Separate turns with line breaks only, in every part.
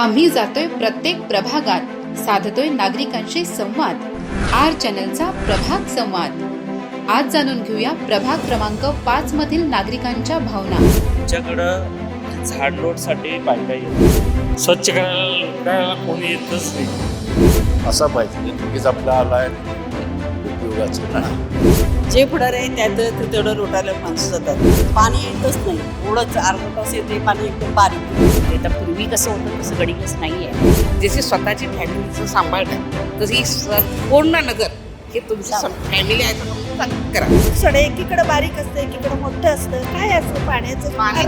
आम्ही जातोय प्रत्येक प्रभागात साधतोय नागरिकांशी संवाद. आर चॅनलचा प्रभाग संवाद. आज जाणून घेऊया प्रभाग क्रमांक पाच मधील नागरिकांच्या भावना.
आमच्याकडं झाडलोटसाठी येतात
स्वच्छ करायला करायला कोणी येतच नाही.
असा पाहिजे आपला आलाय उपयोगाचं
जे पुढारी आहे त्यात ते तेवढं रोटायला माणसं जातात. पाणी येतच नाही. एवढंच अर्धा तास येते पाणी एकदम बारीक.
ते तर पूर्वी कसं होतं तसं गडिंगच नाही आहे जसे स्वतःची फॅमिलीचं सांभाळणं तशी स- पूर्ण नगर हे तुमची फॅमिली आहे करा.
सडे एकीकडे बारीक असतं एकीकडे मोठं असतं. काय असतं पाण्याचं?
पाणी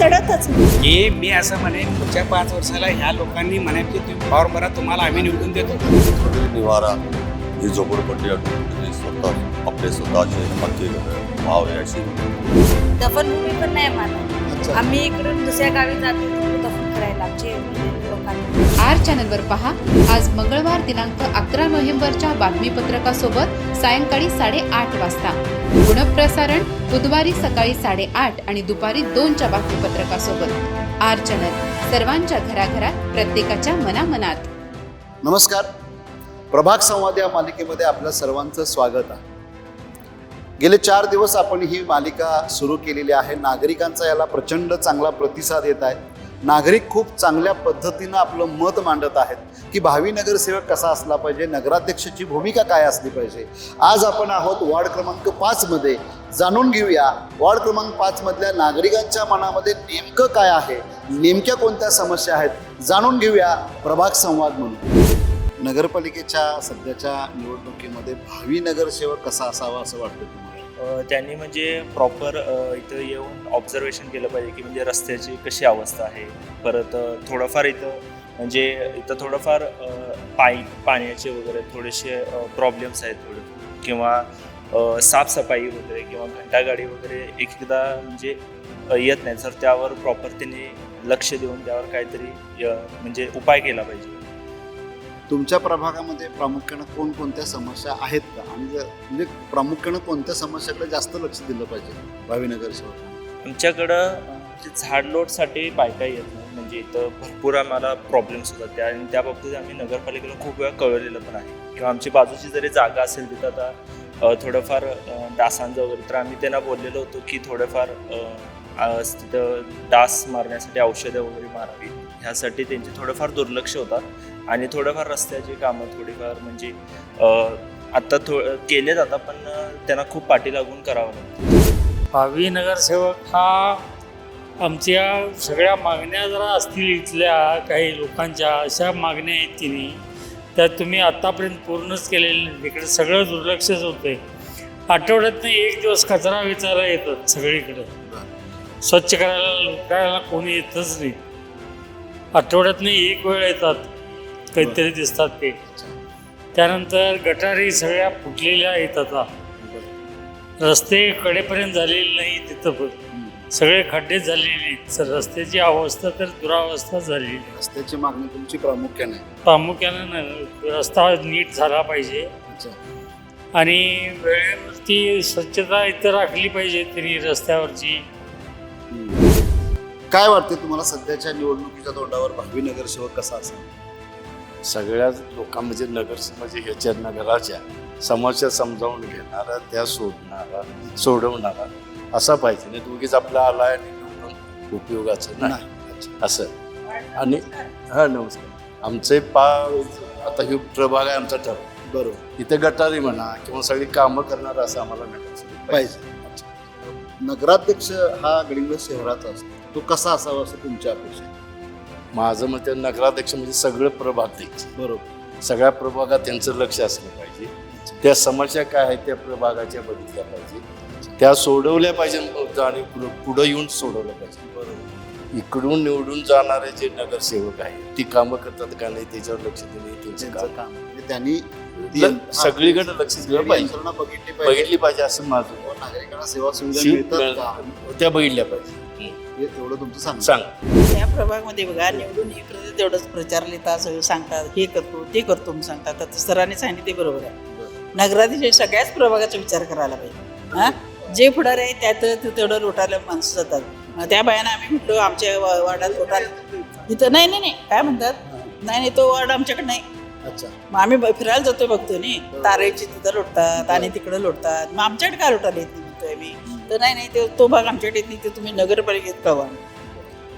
चढतच.
हे मी असं म्हणेन पुढच्या पाच वर्षाला ह्या लोकांनी म्हणाल की तुम्ही फॉर्म भरा तुम्हाला आम्ही निवडून देतो.
निवारा ही झोपडपट्टी आपले स्वतःचे घरं व्हावे अशी
दफनभूमी पण नाही मला आम्ही इकडून दुसऱ्या गावी जातो दफन करायला आमचे
आर चॅनलवर पहा. आज मंगळवार दिनांक अकरा नोव्हेंबरच्या बातमीपत्रकासोबत सायंकाळी साडेआठ वाजता. गुणप्रसारण बुधवारी सकाळी साडेआठ आणि दुपारी दोनच्या बातमीपत्रकासोबत. आर चॅनल सर्वांच्या घराघरात प्रत्येकाच्या मनामनात.
नमस्कार. प्रभाग संवाद या मालिकेमध्ये आपल्या सर्वांचं स्वागत आहे. गेले चार दिवस आपण ही मालिका सुरू केलेली आहे. नागरिकांचा याला प्रचंड चांगला प्रतिसाद येत आहे. नागरिक खूप चांगल्या पद्धतीनं आपलं मत मांडत आहेत की भावी नगरसेवक कसा असला पाहिजे नगराध्यक्षाची भूमिका काय असली पाहिजे. आज आपण आहोत वॉर्ड क्रमांक पाचमध्ये जाणून घेऊया वॉर्ड क्रमांक पाचमधल्या नागरिकांच्या मनामध्ये नेमकं काय आहे नेमक्या कोणत्या समस्या आहेत जाणून घेऊया प्रभाग संवाद म्हणून. नगरपालिकेच्या सध्याच्या निवडणुकीमध्ये भावी नगरसेवक कसा असावा असं वाटतं तुम्हाला?
त्यांनी म्हणजे प्रॉपर इथं येऊन ऑब्झर्वेशन केलं पाहिजे की म्हणजे रस्त्याची कशी अवस्था आहे. परत थोडंफार इथं म्हणजे इथं थोडंफार अ, पाई पाण्याचे वगैरे थोडेसे प्रॉब्लेम्स आहेत थोडे. किंवा साफसफाई वगैरे किंवा घंटागाडी वगैरे एकदा म्हणजे येत नाही. तर त्यावर प्रॉपर त्यांनी लक्ष देऊन त्यावर काहीतरी म्हणजे उपाय केला पाहिजे.
तुमच्या प्रभागामध्ये प्रामुख्यानं कोणकोणत्या समस्या आहेत का? आणि जर म्हणजे प्रामुख्यानं कोणत्या समस्याकडे जास्त लक्ष दिलं पाहिजे भावीनगर शहर
आमच्याकडं म्हणजे झाडलोटसाठी बायका येत नाही म्हणजे इथं भरपूर आम्हाला प्रॉब्लेम्स होतात. त्या आणि त्या बाबतीत आम्ही नगरपालिकेला खूप वेळा कळवलेलं पण आहे. किंवा आमची बाजूची जरी जागा असेल तिथं आता थोडंफार डासांचं वगैरे तर आम्ही त्यांना बोललेलो होतो की थोडंफार तिथं डास मारण्यासाठी औषधं वगैरे मारावी ह्यासाठी त्यांचे थोडंफार दुर्लक्ष होतात. आणि थोडंफार रस्त्याची कामं थोडीफार म्हणजे आत्ता थो केले जातात पण त्यांना खूप पाठी लागून करावं लागतं.
भावी नगरसेवक हा आमच्या सगळ्या मागण्या जरा असतील इथल्या काही लोकांच्या अशा मागण्या आहेत की नाही त्या तुम्ही आत्तापर्यंत पूर्णच केलेले नाहीत इकडे सगळं दुर्लक्षच होतंय. आठवड्यातनं एक दिवस कचरा विचारा येतात सगळीकडे. स्वच्छ करायला करायला कोणी येतच नाही. आठवड्यातनं एक वेळ येतात. काहीतरी दिसतात ते. त्यानंतर गटारी सगळ्या फुटलेल्या आहेत आता. रस्ते कडेपर्यंत झालेले नाही तिथं पण. सगळे खड्डे झालेले आहेत. रस्त्याची अवस्था तर दुरावस्था झालेली.
रस्त्याची मागणी तुमची प्रामुख्याने.
प्रामुख्यानं न- रस्ता नीट झाला पाहिजे. आणि वेळेवरती स्वच्छता इथं राखली पाहिजे तरी रस्त्यावरची.
काय वाटते तुम्हाला सध्याच्या निवडणुकीच्या तोंडावर भावी नगरसेवक कसा असावा
सगळ्याच लोकांमध्ये नगर म्हणजे ह्याच्या नगराच्या समस्या समजावून घेणारा त्या सोडणारा सोडवणारा असा पाहिजे. नाही उगीच आपला आलाय आणि उपयोगाचं नाही. असं. आणि हा नमस्कार. आमचे पा आता हे प्रभाग आहे आमचा ठर
बरोबर.
इथे गटारी म्हणा किंवा सगळी कामं करणार असं आम्हाला
पाहिजे. नगराध्यक्ष हा गडिंग शहराचा असतो. तो कसा असावा असं तुमच्या अपेक्षा?
माझं मत नगराध्यक्ष म्हणजे सगळं प्रभाग द्यायचे.
बरोबर.
सगळ्या प्रभागात त्यांचं लक्ष असलं पाहिजे. त्या समस्या काय आहेत त्या प्रभागाच्या बघितल्या पाहिजे. त्या सोडवल्या पाहिजे आणि पुढं पुढं येऊन सोडवल्या पाहिजे. बरोबर. इकडून निवडून जाणारे जे नगरसेवक आहेत ती कामं करतात का नाही त्याच्यावर लक्ष देणे त्यांचं काम.
म्हणजे त्यांनी
सगळीकडे लक्ष दिलं पाहिजे.
बघितली पाहिजे.
असं माझं
व नागरिकांना सेवा सुविधा
त्या बघितल्या पाहिजे.
तेवढं तुमचं सांग.
सांग.
या प्रभागमध्ये बघा निवडून येईल तेवढंच प्रचार लिहितात सगळं सांगतात हे करतो ते करतो म्हणून सांगतात. आता सरांनी सांगितले ते बरोबर आहे. नगराधीश सगळ्याच प्रभागाचा विचार करायला पाहिजे. हा? जे पुढारी आहे त्यात ते तेवढं रोटायला माणसं जातात. त्या बायानं आम्ही म्हटलो आमच्या वा- वार्डात रोटायला इथं नाही नाही नाही. काय म्हणतात? नाही नाही तो वार्ड आमच्याकडे नाही.
अच्छा.
मग आम्ही ब- फिरायला जातोय बघतो नी. तारेची तिथं लोटतात आणि तिकडे लोटतात. मग आमच्याकडे काय लोटायला येत नाही म्हणतोय मी तर नाही नाही ते तो भाग आमच्याकडे येत नाही ते तुम्ही नगरपालिकेत कळवा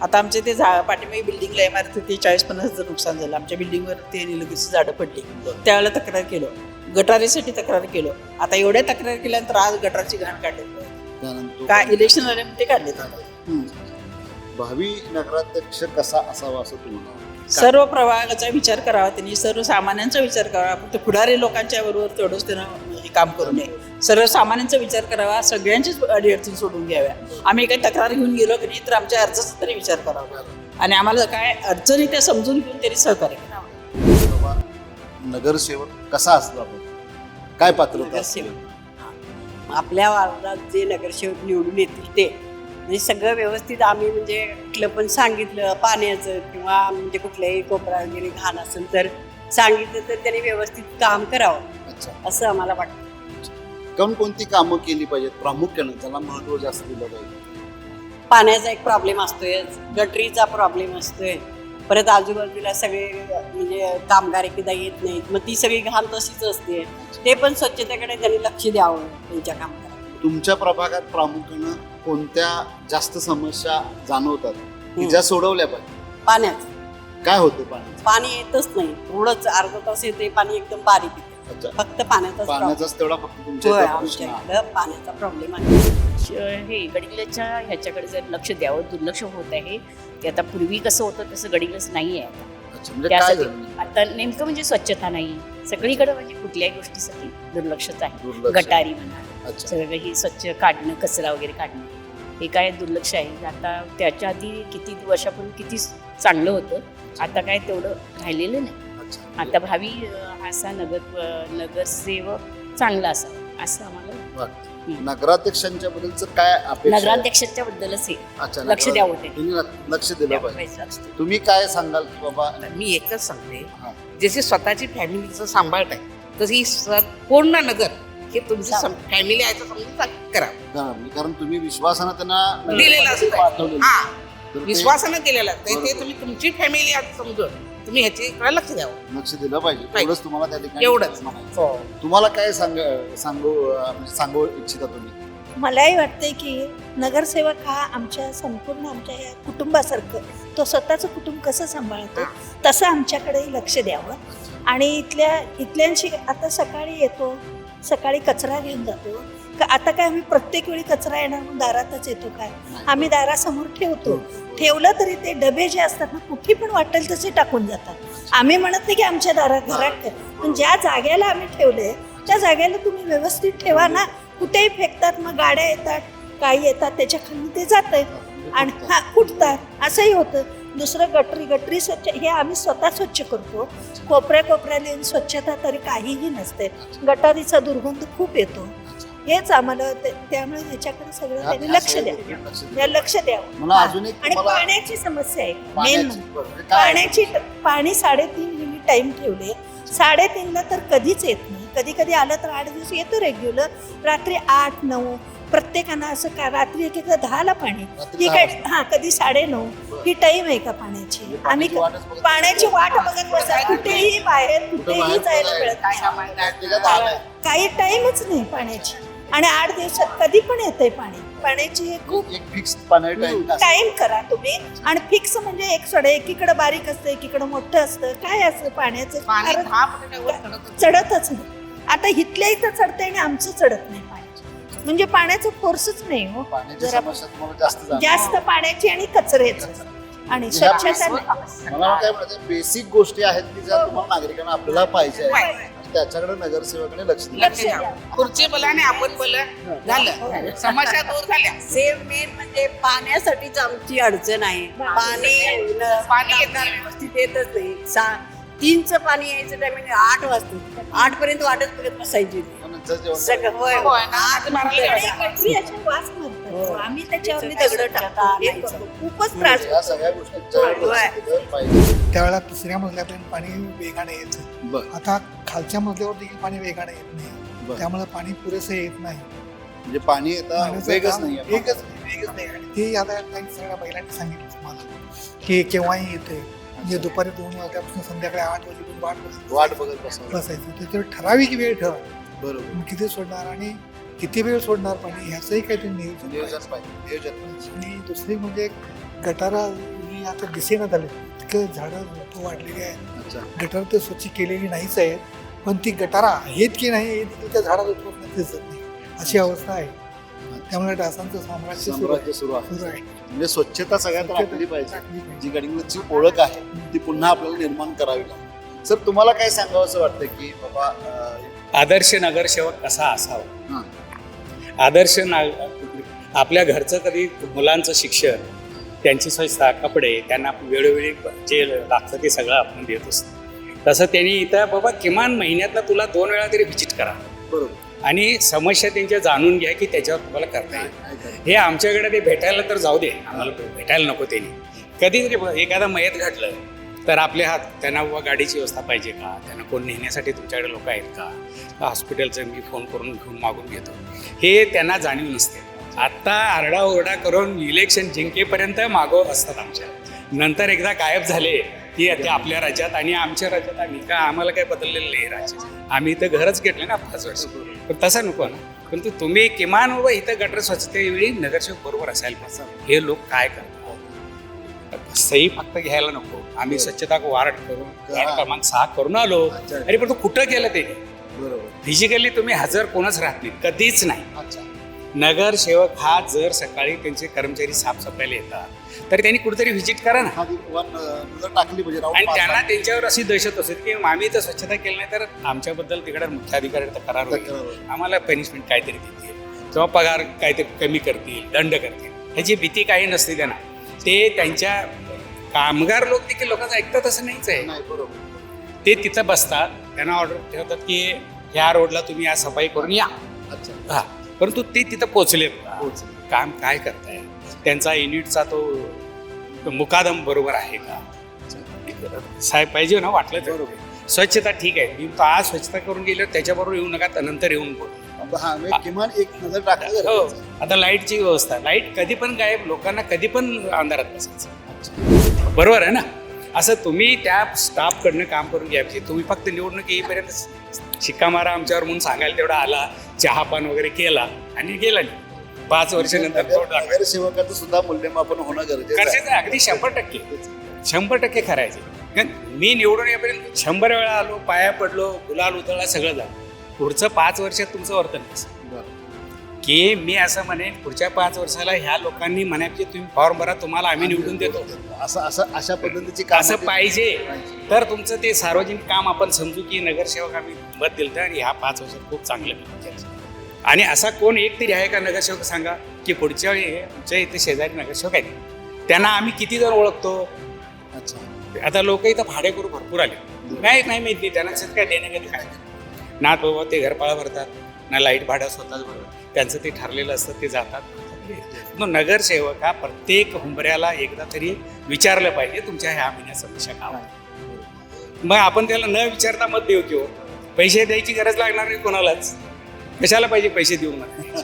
आता आमचे ते झा पाठीमागे बिल्डिंगला इमारत ते चाळीस पन्नास हजार नुकसान झालं. आमच्या बिल्डिंगवर ते निलगीची झाडं पडली. त्यावेळेला तक्रार केलं. गटारीसाठी तक्रार केलं. आता एवढ्या तक्रार केल्यानंतर आज गटारची घाण काढली. काय इलेक्शन झाले ते काढले.
भावी नगराध्यक्ष कसा असावा असं तुम्हाला
सर्व प्रभागाचा विचार करावा त्यांनी सर्वसामान्यांचा विचार करावा. फक्त पुढारी लोकांच्या बरोबर तेवढंच त्यानं काम करू नये. सर्वसामान्यांचा विचार करावा सगळ्यांचीच अडीअडचणी सोडून घ्याव्या. आम्ही काही तक्रार घेऊन गेलो की नाही तर आमच्या अर्जाचा तरी विचार करावा. आणि आम्हाला काय अडचणी त्या समजून घेऊन त्यांनी सहकार्य करावं.
नगरसेवक कसा असला पाहिजे काय पात्रता असते?
आपल्या वार्डात जे नगरसेवक निवडून येतील ते. म्हणजे सगळं व्यवस्थित आम्ही म्हणजे कुठलं पण सांगितलं पाण्याचं किंवा म्हणजे कुठल्याही कोपरा वगैरे घाण असेल तर सांगितलं तर त्यांनी व्यवस्थित काम करावं.
अच्छा
असं आम्हाला वाटतं.
कोणकोणती कामं केली पाहिजेत? प्रामुख्यानं त्याला महत्त्व जास्त दिलं पाहिजे.
पाण्याचा एक प्रॉब्लेम असतोय गटरीचा प्रॉब्लेम असतोय. परत आजूबाजूला सगळे म्हणजे कामगार एकदा येत नाहीत मग ती सगळी घाण तशीच असते. ते पण स्वच्छतेकडे त्यांनी लक्ष द्यावं त्यांच्या कामगारांना
तुमच्या प्रभागात प्रामुख्यानं कोणत्या जास्त समस्या जाणवतात? की ज्या सोडवल्या पाहिजे
पाण्याचं.
काय होते पाण्याचं?
पाणी येतच नाही. थोडंच अर्धा तास येते पाणी एकदम बारीक येते
अच्छा.
फक्त problem.
पाण्याचाच तेवढा फक्त तुमच्या
होय
इथे प्रश्न
आमच्या
आहे.
इकडं पाण्याचा प्रॉब्लेम आहे.
श- हे गडिंगलजच्या ह्याच्याकडे जर लक्ष द्यावं दुर्लक्ष होत आहे ते आता पूर्वी कसं होतं तसं गडिंगलज नाही आहे आता.
अच्छा म्हणजे काय
त्यासाठी
झालं
आता नेमकं म्हणजे स्वच्छता नाही. सगळीकडे म्हणजे कुठल्याही गोष्टीसाठी दुर्लक्षच आहे.
दुर्लक्ष.
गटारी म्हणा
अच्छा.
सगळं ही स्वच्छ काढणं कचरा वगैरे काढणं हे काय दुर्लक्ष आहे. आता त्याच्या आधी किती वर्षापूर्वी किती चांगलं होतं आता काय तेवढं राहिलेलं नाही. आता भावी असा नगर नगरसेवक चांगला असावा असं आम्हाला
वाटतं. नगराध्यक्षांच्या बद्दलच काय अपेक्षा आहे?
नगराध्यक्षाच्या बद्दलच हे
अच्छा
लक्ष
नगरा-
द्यावं ते.
तुम्ही लक्ष- लक्ष दिलं पाहिजे. तुम्ही काय सांगाल की बाबा
मी एकच सांगते
हा.
जसे स्वतःची फॅमिलीचं सांभाळत आहे तशी स- पूर्ण नगर हे तुमची फॅमिली आहे समजून करा
कारण कारण तुम्ही विश्वासानं त्यांना
दिलेलं असतं.
पाठवलेलं.
हा
तर ते
विश्वासानं दिलेलं आहे. ते- ते. तुम्ही तुमची फॅमिली आहे समजून तुम्ही ह्याच्याकडे लक्ष द्यावं.
लक्ष दिलं पाहिजे.
पाहिजे.
एवढंच तुम्हाला त्या ठिकाणी
एवढंच.
म्हणायचं. तुम्हाला काय सांग सांगू म्हणजे सांगू इच्छिता तुम्ही?
मलाही वाटतंय की नगरसेवक हा आमच्या संपूर्ण आमच्या या कुटुंबासारखं तो स्वतःचं कुटुंब कसं सांभाळतो तसं आमच्याकडेही लक्ष द्यावं. आणि इथल्या इथल्यांशी आता सकाळी येतो सकाळी कचरा घेऊन जातो. का आता काय आम्ही प्रत्येक वेळी कचरा येणार म्हणून दारातच येतो काय? आम्ही दारासमोर ठेवतो. ठेवलं तरी ते डबे जे असतात ना कुठे पण वाटेल तसे टाकून जातात. आम्ही म्हणत नाही की आमच्या दारात घरात ठेव. पण ज्या जागेला आम्ही ठेवले त्या जागेला तुम्ही व्यवस्थित ठेवा ना. कुठेही फेकतात मग गाड्या येतात काही येतात त्याच्याखाली ते जात आणि हा कुठतात असंही होतं. दुसरं गटरी गटरी स्वच्छ हे आम्ही स्वतः स्वच्छ करतो. कोपऱ्या कोपऱ्याला येऊन स्वच्छता तरी काहीही नसते. गटारीचा दुर्गंध खूप येतो. हेच आम्हाला ते- त्यामुळे ह्याच्याकडे सगळं त्यांनी लक्ष द्या.
लक्ष
या लक्ष द्यावं
मला
हा.
अजून एक
आणि
तुम्हाला
पाण्याची समस्या आहे. मेन
पाण्याची बरं, काय?
पाण्याची पाणी साडेतीन मिनिट टाइम ठेवले. साडेतीनला तर कधीच येत नाही. कधी कधी आलं तर आठ दिवस येतं रेग्युलर रात्री आठ नऊ प्रत्येकानं असं का रात्री एक एकदा दहाला पाणी. ही काय हा कधी साडे नऊ ही टाईम आहे का पाण्याची? आम्ही
पाण्याची
वाट बघत बसा कुठेही बाहेर कुठेही जायला मिळत नाही. काही टाइमच नाही पाण्याची. आणि आठ दिवसात कधी पण येतंय पाणी. पाण्याची खूप
एक फिक्स टाइम
टाइम करा तुम्ही. आणि फिक्स म्हणजे एक सडे एकीकडे बारीक असतं एकीकडे मोठं असतं. काय असतं पाण्याचं? चढतच नाही. आता इथल्या इथं चढतंय आणि आमचं चढत नाही म्हणजे पाण्याचं फोर्सच नाही हो.
पाण्याची
जरा
समस्या तुम्हाला जास्त जाणवते.
जास्त पाण्याची आणि कचऱ्याचं आणि
ह्या
स्वच्छता नाही.
मला काय म्हणायचं बेसिक गोष्टी आहेत की ज्या तुम्हाला नागरिकांना आपल्याला पाहिजे आहे. आणि त्याच्याकडे नगरसेवकाने लक्ष दिलं
लक्ष द्या. खुर्ची बोला आणि आपण बोला. झालं. समस्या दूर झाल्या.
सेम मेन म्हणजे पाण्यासाठीच आमची अडचण आहे. पाणी
पाणी येत.
कामगार व्यवस्थित येतच नाही. सा तीनचं पाणी यायचं टायमिंग आठ वाजता. आठ पर्यंत वाटत बघत बसायची.
नंतर जेवण
सगळं. होय
होय.
होय
ना, आज मारायला
आणि
लागला.
गटरी अशा वास मारतात. आम्ही त्याच्यावर
त्याचं
दगड
काय
टाकतो. हे
स्वच्छता
करतो. खूपच त्रास
या सगळ्या
होय.
पाहिजे
त्यावेळेला तिसऱ्या मजल्यापर्यंत पाणी वेगाने
बरं.
आता खालच्या मजल्यावर देखील पाणी वेगाने येत
बरं.
नाही त्यामुळे पाणी पुरेसं येत नाही.
म्हणजे पाणी आता
पाण्याचं
वेगच
काम-
नाही
वेगच नाही वेगच नाही. आणि ते आता त्यांनी सगळ्या महिलांनी सांगितलं तुम्हाला
की केव्हाही येते म्हणजे दुपारी दोन वाजल्यापासून संध्याकाळी आठ वाजेपर्यंत वाट बसायची.
वाट बघत बसावं.
बसायची. त्याच्यावर ठराविक वेळ ठेवा
बरोबर.
मग किती सोडणार आणि किती वेळ सोडणार पाणी? ह्याचंही काहीतरी नियोजन
नियोजन
पाहिजे.
नियोजन.
आणि दुसरी म्हणजे गटारा ही आता दिसेना झाले इतकं झाडं झुडपं वाढलेली आहेत. गटार तर स्वच्छ केलेली नाहीच आहेत पण ती गटारा आहेत की नाही हे देखील त्या झाडाला झुडपांना दिसत नाही. अशी अवस्था आहे. त्यामुळे डासांचं साम्राज्य
साम्राज्य सुरू आहे.
सुरू आहे.
म्हणजे स्वच्छता सगळ्यात राखली पाहिजे. जी गडिंगलजची ओळख आहे ती पुन्हा आपल्याला निर्माण करावी लागेल सर तुम्हाला काय सांगावं असं वाटतं की बाबा
आदर्श नगरसेवक कसा असावा. आदर्श नाग आपल्या घरचं कधी मुलांचं शिक्षण त्यांची स्वच्छता कपडे त्यांना वेळोवेळी जे लागतं ते सगळं आपण देत असतो. तसं त्यांनी इथं बाबा किमान महिन्यातनं तुला दोन वेळा तरी व्हिजिट करा.
बरोबर.
आणि समस्या त्यांच्या जाणून घ्या की त्याच्यावर तुम्हाला करता येईल? हे आमच्याकडे ते भेटायला तर जाऊ दे. आम्हाला भेटायला नको त्यांनी. कधीतरी एखादा मयत घडलं तर आपले हात त्यांना व गाडीची व्यवस्था पाहिजे का? त्यांना कोण नेण्यासाठी तुमच्याकडे लोक आहेत का? हॉस्पिटलचं मी फोन करून घेऊन मागून घेतो. हे त्यांना जाणीव नसते. आत्ता आरडाओरडा करून इलेक्शन जिंकेपर्यंत मागो असतात आमच्या. नंतर एकदा गायब झाले की ते आपल्या राज्यात आणि आमच्या राज्यात आम्ही का? आम्हाला काय बदललेलं नाही राज्य. आम्ही इथं घरच घेतलं ना पाच वर्ष. पण तसं नको ना. परंतु तुम्ही किमान व इथं गटर स्वच्छतेवेळी नगरसेवक बरोबर असायला पाहिजे. हे लोक काय करतात? सही फक्त घ्यायला नको. आम्ही स्वच्छता वार्ड करून वार्ड क्रमांक सहा करून आलो. अरे पण तू कुठं केलं ते? फिजिकली तुम्ही हजर कोणच राहत नाही. कधीच नाही. नगरसेवक हा जर सकाळी त्यांचे कर्मचारी साफसफाईला येतात तर त्यांनी कुठेतरी व्हिजिट करा ना.
टाकली पाहिजे
आणि. त्यांना त्यांच्यावर अशी दहशत असते की आम्ही तर स्वच्छता केली नाही तर आमच्याबद्दल तिकडे मुख्याधिकाऱ्यांचा करार होईल. आम्हाला पनिशमेंट काहीतरी देतील. किंवा पगार काहीतरी कमी करतील दंड करतील. ह्याची भीती काही नसते त्यांना. ते त्यांच्या कामगार लोक देखील लोकांचं ऐकतात असं नाहीच आहे.
नाही बरोबर.
ते तिथं बसतात त्यांना ऑर्डर ठेवतात की ह्या रोडला तुम्ही या सफाई करून या.
अच्छा.
हा परंतु ते तिथं?
पोहोचले.
काम काय करताय? त्यांचा युनिटचा तो तो मुकादम बरोबर आहे का? साहेब पाहिजे ना वाटलं तर. स्वच्छता ठीक आहे. मी तो आज स्वच्छता करून गेलो त्याच्याबरोबर येऊ नका तर नंतर येऊन बोल.
हा म्हणजे किमान एक नजर टाकली
हो. आता लाईटची व्यवस्था लाइट कधी पण गायब लोकांना कधी पण अंधारात बसायचं. बरोबर आहे ना? असं तुम्ही त्या स्टाफकडनं काम करून घ्या. म्हणजे तुम्ही फक्त निवडणूक येईपर्यंत शिक्का मारा आमच्यावर म्हणून सांगायला तेवढा आला चहापान वगैरे केला आणि गेला नाही पाच वर्षानंतर टाकायचं.
नगरसेवकाचं सुद्धा मूल्यमापन होणं गरजेचं
आहे. अगदी शंभर टक्के. शंभर टक्के करायचे कारण मी निवडून येईपर्यंत शंभर वेळा आलो पाया पडलो गुलाल उधळला सगळं झालं. पुढचं पाच वर्षात तुमचं वर्तन कसं? की मी असं म्हणेन पुढच्या पाच वर्षाला ह्या लोकांनी म्हणा की तुम्ही फॉर्म भरा तुम्हाला आम्ही निवडून देतो.
असं असं अशा पद्धतीची कामं
असं पाहिजे. तर तुमचं ते सार्वजनिक काम आपण समजू की नगरसेवक आम्ही मत दिलं आणि ह्या पाच वर्षात खूप चांगलं आणि असा कोण एक तरी आहे का नगरसेवक सांगा की पुढच्या वेळी आमच्या इथे शेजारी नगरसेवक आहेत. त्यांना आम्ही किती जण ओळखतो?
अच्छा.
आता लोक इथं भाडे करू भरपूर आले. नाही नाही माहिती त्यांना काय देणे काय? ना बाबा ते घरपाळा भरतात ना लाइट भाडं स्वतःच भरतात. त्यांचं ते ठरलेलं असतं ते जातात. मग नगरसेवक हा प्रत्येक हुंबऱ्याला एकदा तरी विचारलं पाहिजे तुमच्या ह्या महिन्यात समस्या काय आहे. मग आपण त्याला न विचारता मत देऊ किंवा हो, पैसे द्यायची गरज लागणार नाही कोणालाच. कशाला पाहिजे पैसे देऊ मला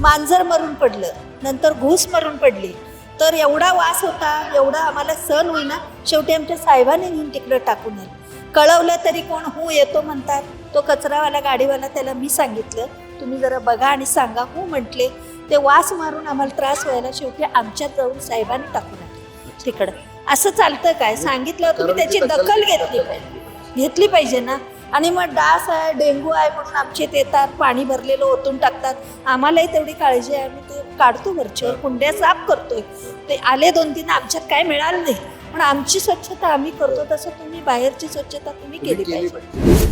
मांजर मरून पडलं नंतर घूस मरून पडली. तर एवढा वास होता एवढा आम्हाला सहन होईना शेवटी आमच्या साहेबाने नेऊन तिकडं टाकून आलं कळवलं तरी कोण हो येतो म्हणतात. तो कचरावाला गाडीवाला त्याला मी सांगितलं तुम्ही जरा बघा आणि सांगा. हो म्हटले ते वास मारून आम्हाला त्रास व्हायला शेवटी आमच्यात जाऊन साहेबांनी टाकून आले तिकडं. असं चालतं काय? सांगितलं तुम्ही त्याची
दखल
घेतली पाहिजे. घेतली पाहिजे ना. आणि मग डास आहे डेंग्यू आहे म्हणून आमचे येतात पाणी भरलेलं ओतून टाकतात. आम्हालाही तेवढी काळजी आहे. आम्ही ते काढतो वरच्यावर कुंड्या साफ करतोय. ते आले दोन तीन आमच्यात काय मिळालं नाही. पण आमची स्वच्छता आम्ही करतो तसं तुम्ही बाहेरची स्वच्छता तुम्ही केली पाहिजे.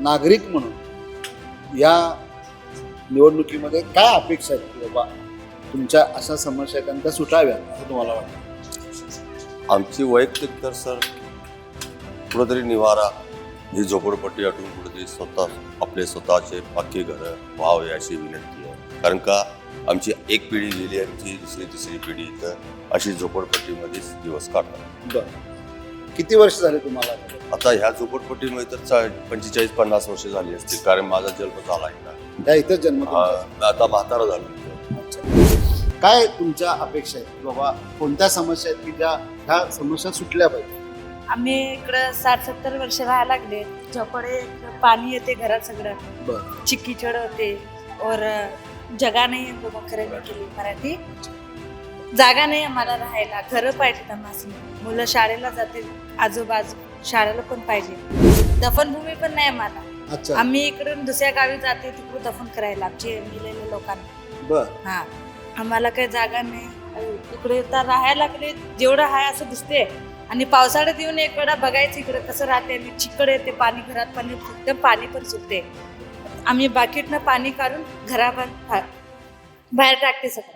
नागरिक म्हणून या निवडणुकीमध्ये काय अपेक्षा आहेत की बाबा तुमच्या अशा समस्या आहेत आणि त्या सुटाव्यात असं तुम्हाला वाटतं?
आमची वैयक्तिक तर सर कुठंतरी निवारा ही झोपडपट्टी आठवून कुठेतरी स्वतः आपले स्वतःचे पक्के घरं व्हावे अशी विनंती आहे. कारण का आमची एक पिढी गेली आमची दुसरी तिसरी पिढी तर अशी झोपडपट्टीमध्येच दिवस काढतात.
किती वर्ष झाले तुम्हाला?
आता ह्या झोपडपट्टीमध्ये तर चा- पंचेचाळीस पन्नास वर्ष झाली असतील कारण माझा जन्म झाला आहे ना
त्या इथंच जन्म
आता म्हातारा झालो.
काय तुमच्या अपेक्षा आहेत बाबा कोणत्या समस्या आहेत की ज्या ह्या समस्या सुटल्या पाहिजे?
आम्ही इकडं साठ सत्तर वर्ष राहायला लागले. झोपडे पाणी येते घरात सगळं.
बरं.
चिक्कीचड होते. और जगा नाही खरेदी केली मराठी. जागा नाही आम्हाला राहायला. घरं पाहिजे आम्हाला मुलं शाळेला जाते आजूबाजू शाळेला पण पाहिजे. दफनभूमी पण नाही आम्हाला.
अच्छा.
आम्ही इकडून दुसऱ्या गावी जाते तिकडून दफन करायला आमचे गेलेल्या लोकांना.
बर.
हा. आम्हाला काही जागा नाही. इकडे तर राहायला लागले जेवढं आहे असं दिसते आणि पावसाळ्यात येऊन एक वेळा बघायचं इकडे कसं राहते आणि चिकड येते पाणी घरात पाणी एकदम पाणी पण सुटते आम्ही बाकीतनं पाणी काढून घराबाहेर बाहेर टाकते सगळं.